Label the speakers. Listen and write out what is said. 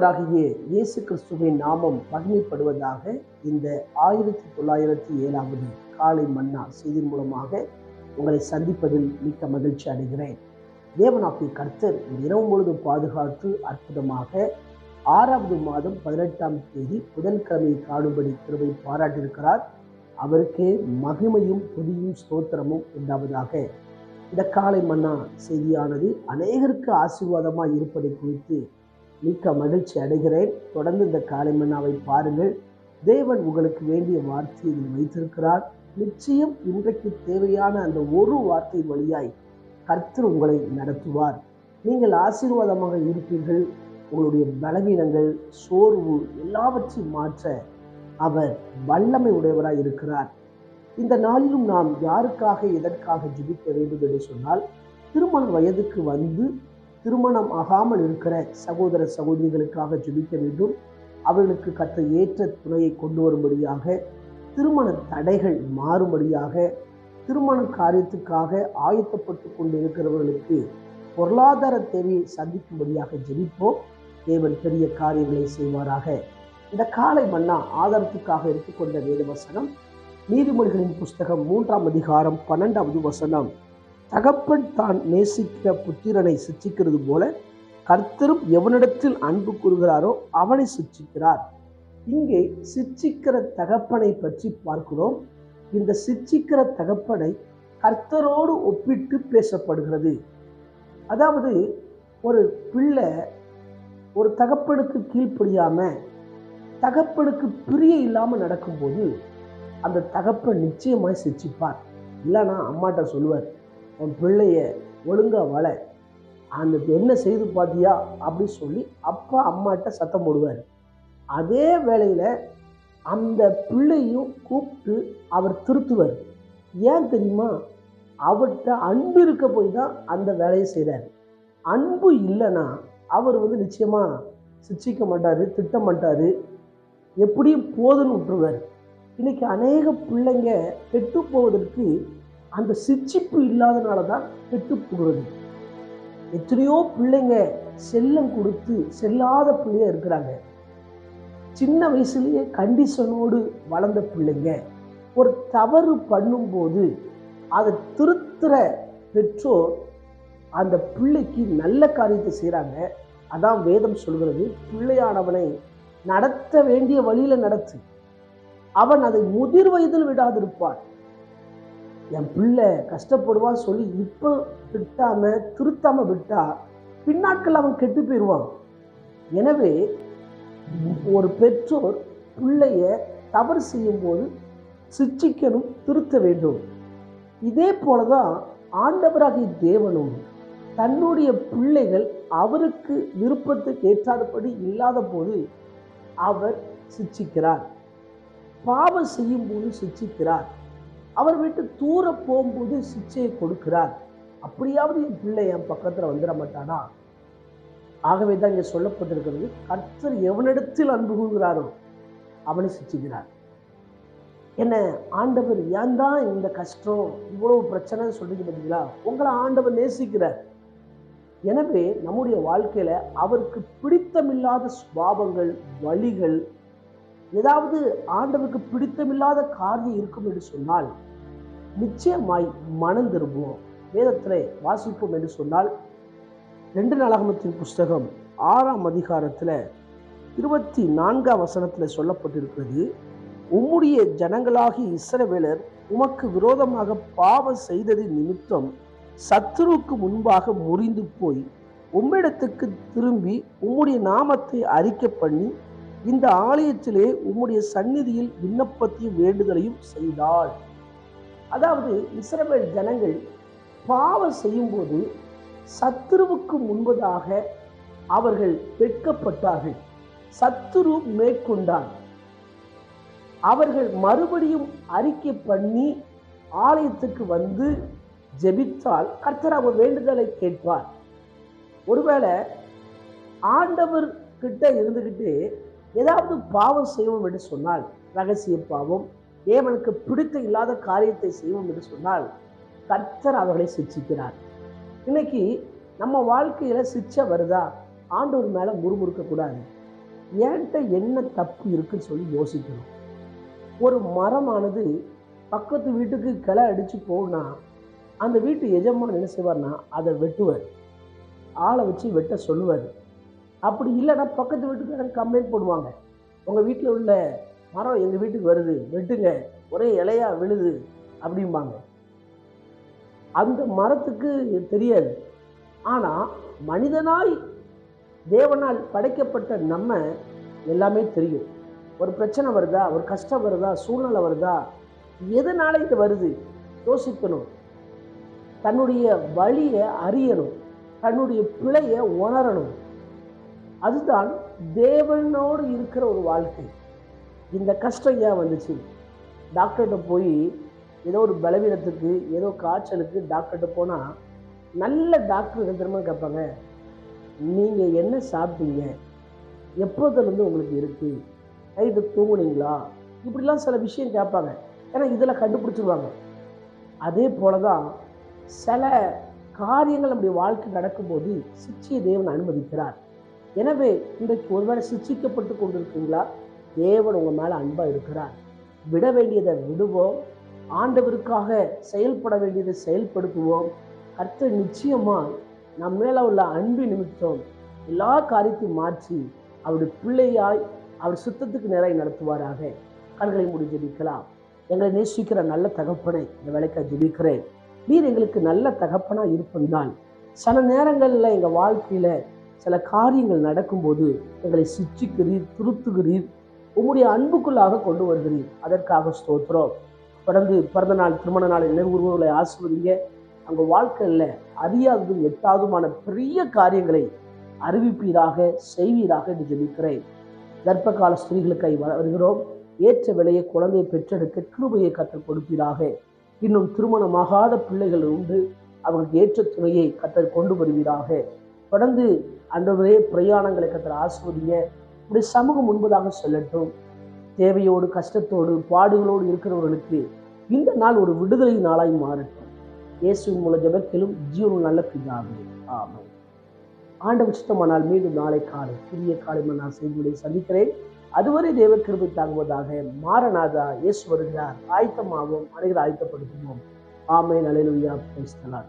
Speaker 1: ஆண்டவராகிய இயேசு கிறிஸ்துவின் நாமம் மகிமைப்படுவதாக இந்த ஆயிரத்தி தொள்ளாயிரத்தி ஏழாவது காலை மன்னா செய்தி மூலமாக உங்களை சந்திப்பதில் மிக்க மகிழ்ச்சி அடைகிறேன். தேவனாகிய கர்த்தர் இரவு முழுதும் பாதுகாத்து அற்புதமாக ஆறாவது மாதம் பதினெட்டாம் தேதி புதன்கிழமை காணும்படி கிருவை பாராட்டியிருக்கிறார். அவருக்கே மகிமையும் புதியும் ஸ்தோத்திரமும் உண்டாவதாக. இந்த காலை மன்னா செய்தியானது அநேகருக்கு ஆசீர்வாதமாக இருப்பதை குறித்து மிக்க மகிழ்ச்சி அடைகிறேன். தொடர்ந்து இந்த காலை மன்னாவை பாருங்கள். தேவன் உங்களுக்கு வேண்டிய வார்த்தையை இதில் வைத்திருக்கிறார். நிச்சயம் இன்றைக்கு தேவையான அந்த ஒரு வார்த்தை வழியாய் கர்த்தர் உங்களை நடத்துவார். நீங்கள் ஆசீர்வாதமாக இருப்பீர்கள். உங்களுடைய பலவீனங்கள் சோர்வு எல்லாவற்றையும் மாற்ற அவர் வல்லமை உடையவராய் இருக்கிறார். இந்த நாளிலும் நாம் யாருக்காக எதற்காக ஜிபிக்க வேண்டும் என்று சொன்னால் திருமண வயதுக்கு வந்து திருமணம் ஆகாமல் இருக்கிற சகோதர சகோதரிகளுக்காக ஜெபிக்க வேண்டும். அவர்களுக்கு கத்த ஏற்ற துணையை கொண்டு வரும்படியாக திருமண தடைகள் மாறும்படியாக திருமண காரியத்துக்காக ஆயத்தப்பட்டு கொண்டு இருக்கிறவர்களுக்கு பொருளாதார தேவையை சந்திக்கும்படியாக ஜெபிப்போம். தேவன் பெரிய காரியங்களை செய்வாராக. இந்த காலை மன்னா ஆதாரத்துக்காக எடுத்துக்கொண்ட வேத வசனம் நீதிமொழிகளின் புஸ்தகம் மூன்றாம் அதிகாரம் பன்னெண்டாவது வசனம். தகப்பன் தான் நேசிக்கிற புத்திரனை சிச்சிக்கிறது போல கர்த்தரும் எவனிடத்தில் அன்பு கூறுகிறாரோ அவனை சிச்சிக்கிறார். இங்கே சிச்சிக்கிற தகப்பனை பற்றி பார்க்கிறோம். இந்த சிச்சிக்கிற தகப்பனை கர்த்தரோடு ஒப்பிட்டு பேசப்படுகிறது. அதாவது ஒரு பிள்ளை ஒரு தகப்பனுக்கு கீழ்ப்படியாமல் தகப்பனுக்கு பிரிய இல்லாமல் நடக்கும்போது அந்த தகப்பன் நிச்சயமாய் சிச்சிப்பார். இல்லைன்னா அம்மாட்ட சொல்லுவார் உன் பிள்ளைய ஒழுங்கா வள. அந்த என்ன செய்து பார்த்தியா? அப்படி சொல்லி அப்பா அம்மாட்ட சத்தம் போடுவார். அதே வேளையில் அந்த பிள்ளையும் கூப்பிட்டு அவர் திருத்துவார். ஏன் தெரியுமா? அவர்கிட்ட அன்பு இருக்க போய் தான் அந்த வேலையை செய்கிறார் அன்பு இல்லைன்னா அவர் வந்து நிச்சயமாக சிச்சிக்க மாட்டார் திட்ட மாட்டார். எப்படியும் போதுன்னு விட்டுருவார். இன்றைக்கி அநேக பிள்ளைங்க கெட்டு போவதற்கு அந்த சிச்சிப்பு இல்லாதனால தான் கெட்டு போகிறது எத்தனையோ பிள்ளைங்க செல்லம் கொடுத்து செல்லாத பிள்ளைய இருக்கிறாங்க. சின்ன வயசுலேயே கண்டிஷனோடு வளர்ந்த பிள்ளைங்க. ஒரு தவறு பண்ணும்போது அதை திருத்துற பெற்றோர் அந்த பிள்ளைக்கு நல்ல காரியத்தை செய்கிறாங்க அதான் வேதம் சொல்கிறது பிள்ளையானவனை நடத்த வேண்டிய வழியில் நடத்து. அவன் அதை முதிர் வயதில் விடாதிருப்பான். என் பிள்ளை கஷ்டப்படுவான்னு சொல்லி இப்போ விட்டாமல் திருத்தாம விட்டா பின்னாட்கள் அவன் கெட்டு போயிடுவான் எனவே ஒரு பெற்றோர் பிள்ளைய தவறு செய்யும்போது சிச்சிக்கணும் திருத்த வேண்டும். இதே போலதான் ஆண்டவராகிய தேவனும் தன்னுடைய பிள்ளைகள் அவருக்கு விருப்பத்துக்கு ஏற்றாதபடி இல்லாத போது அவர் சிச்சிக்கிறார் பாவம் செய்யும் போது சிச்சிக்கிறார் அவர் விட்டு தூர போகும்போது சிச்சையை கொடுக்கிறார். அப்படியாவது என் பிள்ளை என் பக்கத்தில் வந்துட மாட்டானா? ஆகவே தான் இங்கே சொல்லப்பட்டிருக்கிறது கர்த்தர் எவனிடத்தில் அன்பு கூறுகிறாரோ அவனை சிச்சிக்கிறார் என்ன ஆண்டவர் ஏன் தான் இந்த கஷ்டம் இவ்வளவு பிரச்சனைன்னு சொல்றீங்க பார்த்தீங்களா உங்களை ஆண்டவர் நேசிக்கிறார். எனவே நம்முடைய வாழ்க்கையில் அவருக்கு பிடித்தமில்லாத சுபாவங்கள் வழிகள் ஏதாவது ஆண்டவருக்கு பிடித்தமில்லாத காரியம் இருக்கும் என்று சொன்னால் நிச்சயமாய் மனம் திரும்புவோம். வேதத்திலே வாசிப்போம் என்று சொன்னால் ரெண்டு நாளாகமத்தின் புஸ்தகம் ஆறாம் அதிகாரத்தில் இருபத்தி நான்காம் வசனத்தில் சொல்லப்பட்டிருக்கிறது உம்முடைய ஜனங்களாகி இஸ்ரவேலர் உமக்கு விரோதமாக பாவம் செய்ததின் நிமித்தம் சத்துருவுக்கு முன்பாக முறிந்து போய் உம்மிடத்துக்கு திரும்பி உம்முடைய நாமத்தை அறிக்கை பண்ணி இந்த ஆலயத்திலே உம்முடைய சந்நிதியில் விண்ணப்பத்தையும் வேண்டுதலையும் செய்தாள். அதாவது இஸ்ரவேல் ஜனங்கள் பாவம் செய்யும்போது சத்துருவுக்கு முன்பதாக அவர்கள் வெட்கப்பட்டார்கள். சத்துரு மேற்கொண்டான். அவர்கள் மறுபடியும் அறிக்கை பண்ணி ஆலயத்துக்கு வந்து ஜெபித்தால் கர்த்தர் அவர் வேண்டுதலை கேட்பார். ஒருவேளை ஆண்டவர் கிட்ட இருந்துக்கிட்டு ஏதாவது பாவம் செய்வோம் என்று சொன்னால் ரகசிய பாவம் தேவனுக்கு பிடித்த இல்லாத காரியத்தை செய்வோம் என்று சொன்னால் கர்த்தர் அவர்களை சிக்ஷிக்கிறார் இன்னைக்கு நம்ம வாழ்க்கையில சிச்சை வருதா? ஆண்டவர் மேல முறுமுறுக்க கூடாது. ஏன்ட்ட என்ன தப்பு இருக்குன்னு சொல்லி யோசிக்கணும். ஒரு மரமானது பக்கத்து வீட்டுக்கு கிளை அடித்து போனால் அந்த வீட்டு எஜமான் என்ன செய்வார்னா அதை வெட்டுவார். ஆளை வச்சு வெட்ட சொல்லுவார். அப்படி இல்லைன்னா பக்கத்து வீட்டுக்காரங்க கம்ப்ளைண்ட் போடுவாங்க. உங்கள் வீட்டில் உள்ள மரம் எங்கள் வீட்டுக்கு வருது வெட்டுங்க ஒரே இலையா விழுது அப்படிம்பாங்க. அந்த மரத்துக்கு தெரியாது. ஆனால் மனிதனாய் தேவனால் படைக்கப்பட்ட நம்ம எல்லாமே தெரியும். ஒரு பிரச்சனை வருதா ஒரு கஷ்டம் வருதா சூழ்நிலை வருதா எதனால இது வருது? யோசிக்கணும். தன்னுடைய வழியை அறியணும். தன்னுடைய பிழையை உணரணும். அதுதான் தேவனோடு இருக்கிற ஒரு வாழ்க்கை. இந்த கஷ்டம் ஏன் வந்துச்சு? டாக்டர்கிட்ட போய் ஏதோ ஒரு பலவீனத்துக்கு ஏதோ காய்ச்சலுக்கு டாக்டர்கிட்ட போனால் நல்ல டாக்டர் என்ன கேட்பாங்க. நீங்கள் என்ன சாப்பிட்டீங்க? எப்போதுலேருந்து உங்களுக்கு இருக்குது நைட்டு தூங்குனீங்களா? இப்படிலாம் சில விஷயம் கேட்பாங்க. ஏன்னா இதில் கண்டுபிடிச்சிருவாங்க. அதே போல தான் சில காரியங்கள் நம்முடைய வாழ்க்கை நடக்கும்போது சிச்சிய தேவன் அனுமதிக்கிறார். எனவே இன்றைக்கு ஒருவேளை சிச்சிக்கப்பட்டு கொண்டிருக்கீங்களா? தேவன் உங்கள் மேலே அன்பாக இருக்கிறார். விட வேண்டியதை விடுவோம். ஆண்டவருக்காக செயல்பட வேண்டியதை செயல்படுத்துவோம். கர்த்தர் நிச்சயமாக நம்ம மேலே உள்ள அன்பு நிமித்தம் எல்லா காரியத்தையும் மாற்றி அவருடைய பிள்ளையாய் அவர் சுத்தத்துக்கு நிறைய நடத்துவாராக. கண்களை மூடி ஜெபிக்கலாம். எங்களை நேசிக்கிற நல்ல தகப்பனை இந்த வேலைக்காக ஜெபிக்கிறேன். நீர் எங்களுக்கு நல்ல தகப்பனாக இருப்பதினால் சில நேரங்களில் எங்கள் வாழ்க்கையில் சில காரியங்கள் நடக்கும்போது எங்களை சிச்சிக்கிறீர் திருத்துகிறீர் உம்முடைய அன்புக்குள்ளாக கொண்டு வருகிறீர். அதற்காக ஸ்தோத்திரம். தொடர்ந்து பிறந்த நாள் திருமண நாள் நினைவுகளை ஆசிர்வதிங்க. அவங்க வாழ்க்கையில் அறியாததும் எட்டாவதுமான பெரிய காரியங்களை அறிவிப்பீராக செய்வீராக என்று ஜெபிக்கிறேன். கர்ப்பகால ஸ்திரீகளுக்காய் வ- வருகிறோம். ஏற்ற விலையை குழந்தையை பெற்றெடுக்க கிருபையை கற்றுக் கொடுப்பீராக. இன்னும் திருமணமாகாத பிள்ளைகள் உண்டு. அவர்களுக்கு ஏற்ற துணையை கத்தர் கொண்டு வருவீராக. தொடர்ந்து அன்றவரே பிரயாணங்களை கத்தர் ஆஸ்வதிங்க. இப்படி சமூகம் முன்பதாக சொல்லட்டும். தேவையோடு கஷ்டத்தோடு பாடுகளோடு இருக்கிறவர்களுக்கு இந்த நாள் ஒரு விடுதலை நாளாய் மாறட்டும். இயேசுவின் மூல ஜபத்திலும் ஜீவன் நல்ல பிதாவே. ஆமை ஆண்டவர் சுத்தமானால் மீண்டும் நாளை காலை புதிய காலை நான் செய்திகளை சந்திக்கிறேன். அதுவரை தேவ கிருபை தாங்குவதாக மாரநாதா இயேசு வருகிறார். ஆயத்தமாகவும் அனைவரும் ஆயத்தப்படுத்துவோம். ஆமை நலையிலுயா பேசலாம்